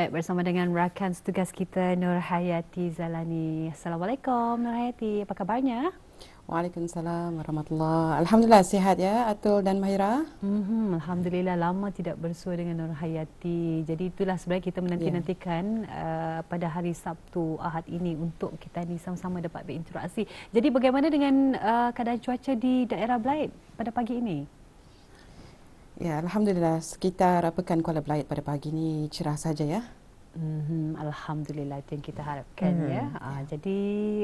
Baik, bersama dengan rakan tugas kita Nur Hayati Zalani. Assalamualaikum Nur Hayati, apa kabarnya? Waalaikumsalam warahmatullahi Alhamdulillah sihat ya Atul dan Mahira. Mm-hmm. Alhamdulillah lama tidak bersua dengan Nur Hayati. Jadi itulah sebenarnya kita menanti-nantikan yeah. uh, pada hari Sabtu Ahad ini untuk kita ni sama-sama dapat berinteraksi. Jadi bagaimana dengan uh, keadaan cuaca di daerah Belaid pada pagi ini? Ya, Alhamdulillah sekitar pekan Kuala Belaid pada pagi ini cerah saja ya. Mm-hmm. Alhamdulillah itu yang kita harapkan mm-hmm. ya. Uh, jadi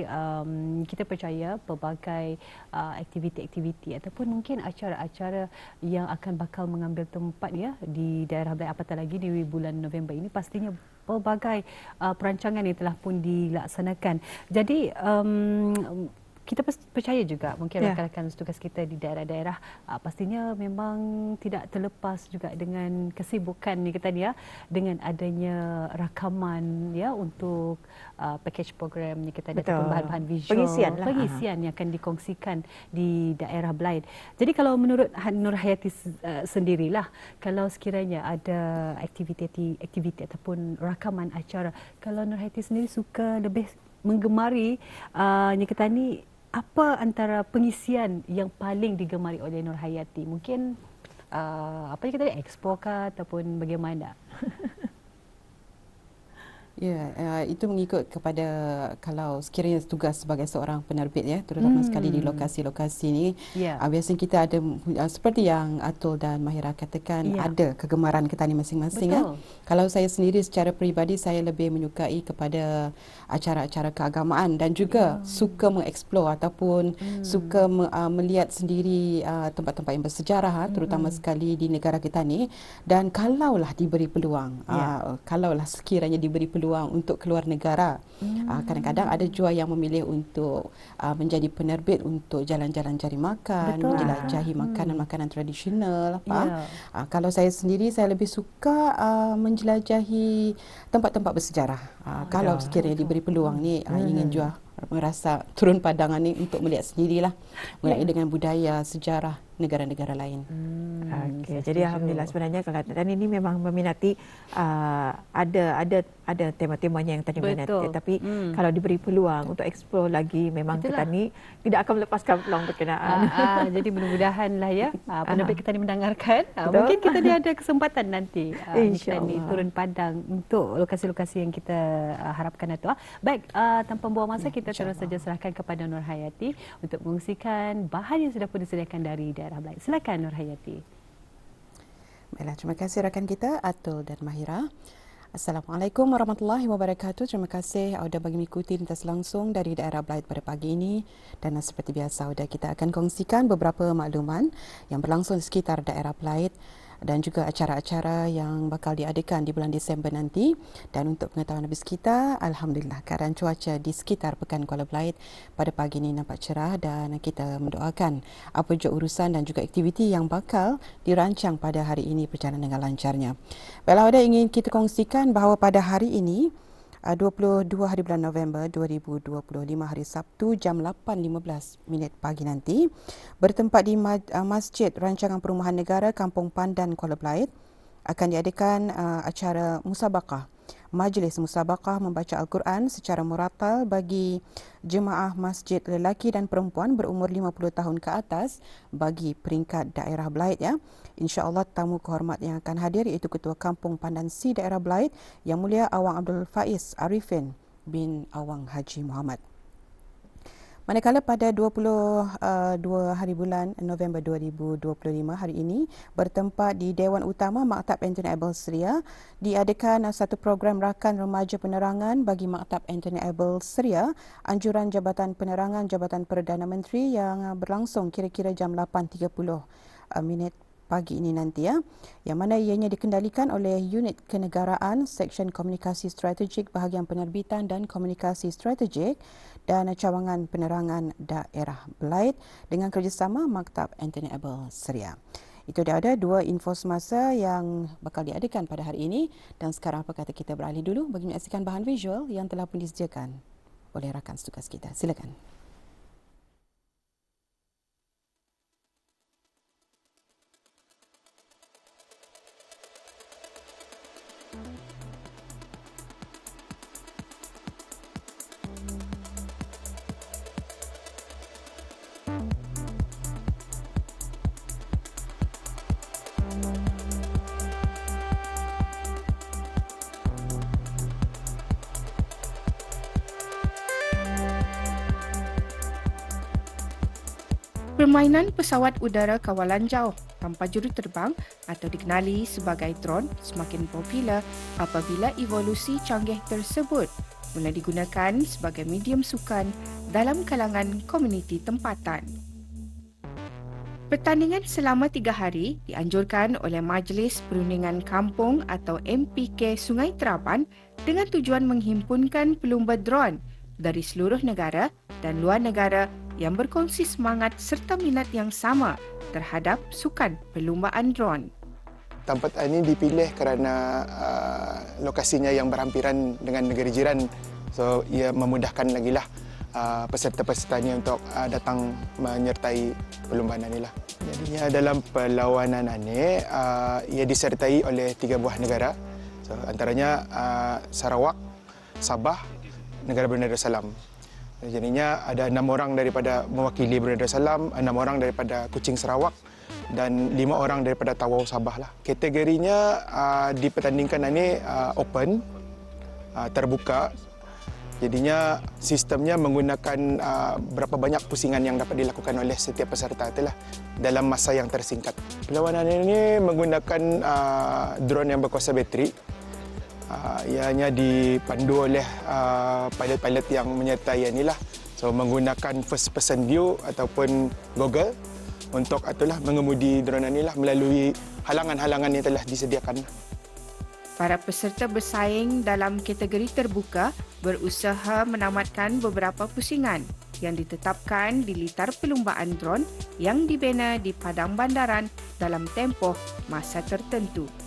um, kita percaya pelbagai uh, aktiviti-aktiviti ataupun mungkin acara-acara yang akan bakal mengambil tempat ya di daerah Belai apatah lagi di bulan November ini pastinya pelbagai uh, perancangan yang telah pun dilaksanakan. Jadi um, kita percaya juga mungkin yeah. rakan-rakan tugas kita di daerah-daerah uh, pastinya memang tidak terlepas juga dengan kesibukan ni kita ni ya dengan adanya rakaman ya untuk uh, package program ni kita ada bahan-bahan visual pengisian, lah. pengisian yang akan dikongsikan di daerah Belaid. Jadi kalau menurut Nur Hayati uh, sendirilah kalau sekiranya ada aktiviti aktiviti ataupun rakaman acara kalau Nur Hayati sendiri suka lebih menggemari uh, Nyeketani apa antara pengisian yang paling digemari oleh Nur Hayati? Mungkin uh, apa yang kita expo kah ataupun bagaimana? Ya, uh, itu mengikut kepada kalau sekiranya tugas sebagai seorang penerbit ya, terutama hmm. sekali di lokasi-lokasi ini. Yeah. Uh, biasanya kita ada uh, seperti yang Atul dan Mahira katakan yeah. ada kegemaran kita ni masing-masing ya. Kalau saya sendiri secara peribadi saya lebih menyukai kepada acara-acara keagamaan dan juga yeah. suka mengeksplor ataupun hmm. suka me, uh, melihat sendiri uh, tempat-tempat yang bersejarah hmm. terutama sekali di negara kita ni dan kalaulah diberi peluang yeah. uh, kalaulah sekiranya diberi peluang peluang untuk keluar negara. Hmm. Uh, kadang-kadang ada jua yang memilih untuk uh, menjadi penerbit untuk jalan-jalan cari makan, Betul. menjelajahi hmm. makanan-makanan tradisional apa. Yeah. Ya. Uh, kalau saya sendiri saya lebih suka uh, menjelajahi tempat-tempat bersejarah. Uh, kalau sekiranya diberi peluang ni uh, ingin jua merasa turun padangan ni untuk melihat sendirilah mengenai yeah. dengan budaya, sejarah negara-negara lain. Hmm, okay. Jadi alhamdulillah sebenarnya kalau dan ini memang meminati uh, ada ada ada tema-temanya yang tadi minati tapi hmm. kalau diberi peluang untuk explore lagi memang Betul kita lah. ni tidak akan melepaskan peluang berkenaan. Uh, uh, jadi mudah-mudahan lah ya uh, penerbit kita ni mendengarkan. Uh, mungkin kita ni ada kesempatan nanti uh, kita ni turun padang untuk lokasi-lokasi yang kita uh, harapkan itu. Uh. Baik, uh, tanpa buang masa kita terus saja serahkan kepada Nur Hayati untuk mengungsikan bahan yang sudah pun disediakan dari daerah Belait. Silakan Nur Hayati. Baiklah, terima kasih rakan kita Atul dan Mahira. Assalamualaikum warahmatullahi wabarakatuh. Terima kasih Auda bagi mengikuti lintas langsung dari daerah Belait pada pagi ini. Dan seperti biasa Auda kita akan kongsikan beberapa makluman yang berlangsung di sekitar daerah Belait dan juga acara-acara yang bakal diadakan di bulan Disember nanti. Dan untuk pengetahuan habis kita, Alhamdulillah keadaan cuaca di sekitar Pekan Kuala Belait pada pagi ini nampak cerah dan kita mendoakan apa juga urusan dan juga aktiviti yang bakal dirancang pada hari ini berjalan dengan lancarnya. Baiklah, ada ingin kita kongsikan bahawa pada hari ini, 22 ah, hari bulan November 2025 hari Sabtu jam 8.15 minit pagi nanti bertempat di ah, Masjid Rancangan Perumahan Negara Kampung Pandan Kuala Belait akan diadakan uh, acara musabakah majlis musabaqah membaca Al-Quran secara muratal bagi jemaah masjid lelaki dan perempuan berumur 50 tahun ke atas bagi peringkat daerah Belait ya. Insya-Allah tamu kehormat yang akan hadir iaitu Ketua Kampung Pandan Si daerah Belait Yang Mulia Awang Abdul Faiz Arifin bin Awang Haji Muhammad. Manakala pada 22 uh, hari bulan November 2025 hari ini bertempat di Dewan Utama Maktab Anthony Abel Seria diadakan satu program rakan remaja penerangan bagi Maktab Anthony Abel Seria anjuran Jabatan Penerangan Jabatan Perdana Menteri yang berlangsung kira-kira jam 8.30 uh, minit pagi ini nanti ya yang mana ianya dikendalikan oleh unit kenegaraan seksyen komunikasi strategik bahagian penerbitan dan komunikasi strategik dan cawangan penerangan daerah Belait dengan kerjasama Maktab Anthony Abel Seria. Itu dia ada dua info semasa yang bakal diadakan pada hari ini dan sekarang apa kata kita beralih dulu bagi menyaksikan bahan visual yang telah pun disediakan oleh rakan tugas kita. Silakan. Permainan pesawat udara kawalan jauh tanpa juru terbang atau dikenali sebagai drone semakin popular apabila evolusi canggih tersebut mula digunakan sebagai medium sukan dalam kalangan komuniti tempatan. Pertandingan selama tiga hari dianjurkan oleh Majlis Perundingan Kampung atau MPK Sungai Teraban dengan tujuan menghimpunkan pelumba drone dari seluruh negara dan luar negara yang berkongsi semangat serta minat yang sama terhadap sukan perlumbaan drone. Tempat ini dipilih kerana uh, lokasinya yang berhampiran dengan negara jiran. So ia memudahkan lagi lah uh, peserta-peserta ini untuk uh, datang menyertai perlumbaan ini lah. Jadinya dalam perlawanan ini uh, ia disertai oleh tiga buah negara. So, antaranya uh, Sarawak, Sabah, Negara Brunei Darussalam. Jadinya ada enam orang daripada mewakili Brunei Darussalam, enam orang daripada Kuching Sarawak dan lima orang daripada Tawau Sabah lah. Kategorinya uh, dipertandingkan ini uh, open, uh, terbuka Jadinya sistemnya menggunakan uh, berapa banyak pusingan yang dapat dilakukan oleh setiap peserta itulah dalam masa yang tersingkat. Perlawanan ini menggunakan uh, drone yang berkuasa bateri. Uh, ianya dipandu oleh uh, pilot-pilot yang menyertai inilah. So menggunakan first person view ataupun Google untuk itulah mengemudi drone inilah melalui halangan-halangan yang telah disediakan. Para peserta bersaing dalam kategori terbuka berusaha menamatkan beberapa pusingan yang ditetapkan di litar perlumbaan drone yang dibina di padang bandaran dalam tempoh masa tertentu.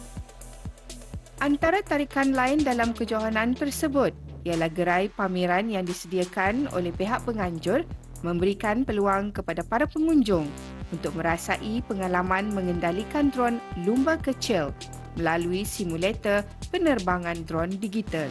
Antara tarikan lain dalam kejohanan tersebut ialah gerai pameran yang disediakan oleh pihak penganjur memberikan peluang kepada para pengunjung untuk merasai pengalaman mengendalikan drone lumba kecil melalui simulator penerbangan drone digital.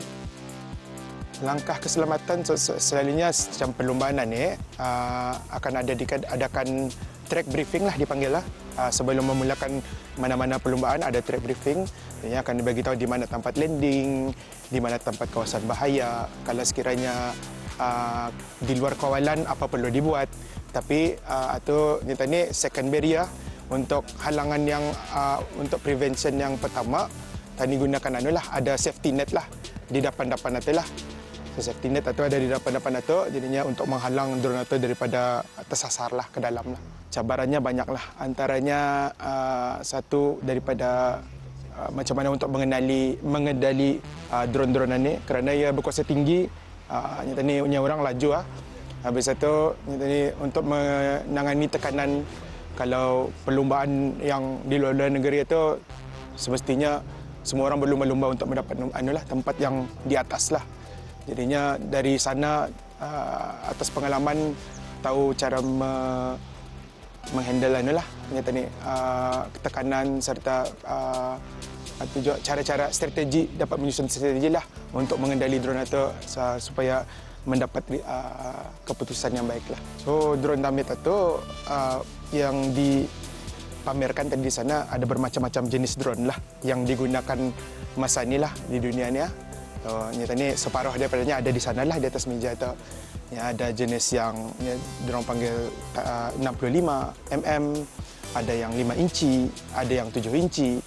Langkah keselamatan selalunya macam perlumbaan ni uh, akan ada diadakan track briefing lah dipanggil lah. Uh, sebelum memulakan mana-mana perlumbaan ada track briefing yang akan dibagi tahu di mana tempat landing, di mana tempat kawasan bahaya, kalau sekiranya uh, di luar kawalan apa perlu dibuat. Tapi uh, itu ni second barrier untuk halangan yang uh, untuk prevention yang pertama tadi gunakan anulah ada safety net lah di depan-depan itu lah so, safety net itu ada di depan-depan itu jadinya untuk menghalang drone itu daripada tersasar lah ke dalam lah. Cabarannya banyak lah antaranya uh, satu daripada uh, macam mana untuk mengenali mengendali uh, drone-drone ini kerana ia berkuasa tinggi uh, tadi punya orang laju lah habis itu ini untuk menangani tekanan kalau perlumbaan yang di luar negeri itu semestinya semua orang berlumba-lumba untuk mendapat anulah tempat yang di atas lah. Jadinya dari sana uh, atas pengalaman tahu cara me, menghandle anulah nyata ni uh, tekanan serta uh, juga cara-cara strategi dapat menyusun strategi lah untuk mengendali drone itu supaya mendapat uh, keputusan yang baiklah. So drone damit itu uh, yang dipamerkan tadi di sana ada bermacam-macam jenis drone lah yang digunakan masa inilah di dunia ni. Nyata ni separuh daripadanya ada di sana lah di atas meja itu. Ya, ada jenis yang ya, drone panggil uh, 65 mm, ada yang 5 inci, ada yang 7 inci,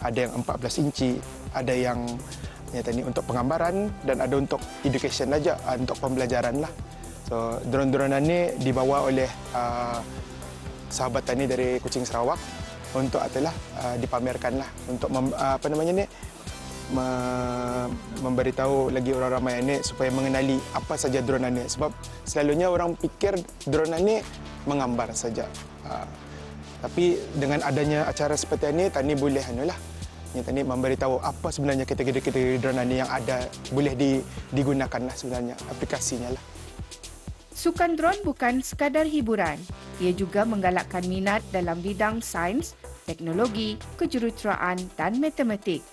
ada yang 14 inci, ada yang nyata ni untuk penggambaran dan ada untuk education saja, untuk pembelajaran lah. So drone-drone ini dibawa oleh uh, sahabat tani dari Kucing Sarawak untuk adalah uh, dipamerkanlah untuk mem, uh, apa namanya ni me, memberitahu lagi orang ramai ini supaya mengenali apa saja drone ini sebab selalunya orang fikir drone ini menggambar saja uh, tapi dengan adanya acara seperti ini tani boleh anulah yang tadi memberitahu apa sebenarnya kategori-kategori drone ini yang ada boleh di, digunakanlah sebenarnya aplikasinya lah. Sukan drone bukan sekadar hiburan. Ia juga menggalakkan minat dalam bidang sains, teknologi, kejuruteraan dan matematik.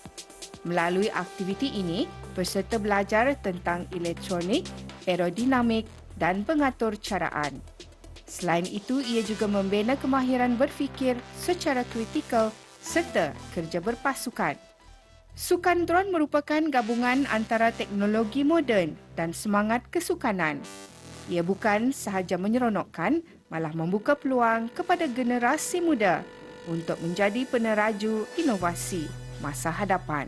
Melalui aktiviti ini, peserta belajar tentang elektronik, aerodinamik dan pengatur caraan. Selain itu, ia juga membina kemahiran berfikir secara kritikal serta kerja berpasukan. Sukan drone merupakan gabungan antara teknologi moden dan semangat kesukanan ia bukan sahaja menyeronokkan malah membuka peluang kepada generasi muda untuk menjadi peneraju inovasi masa hadapan.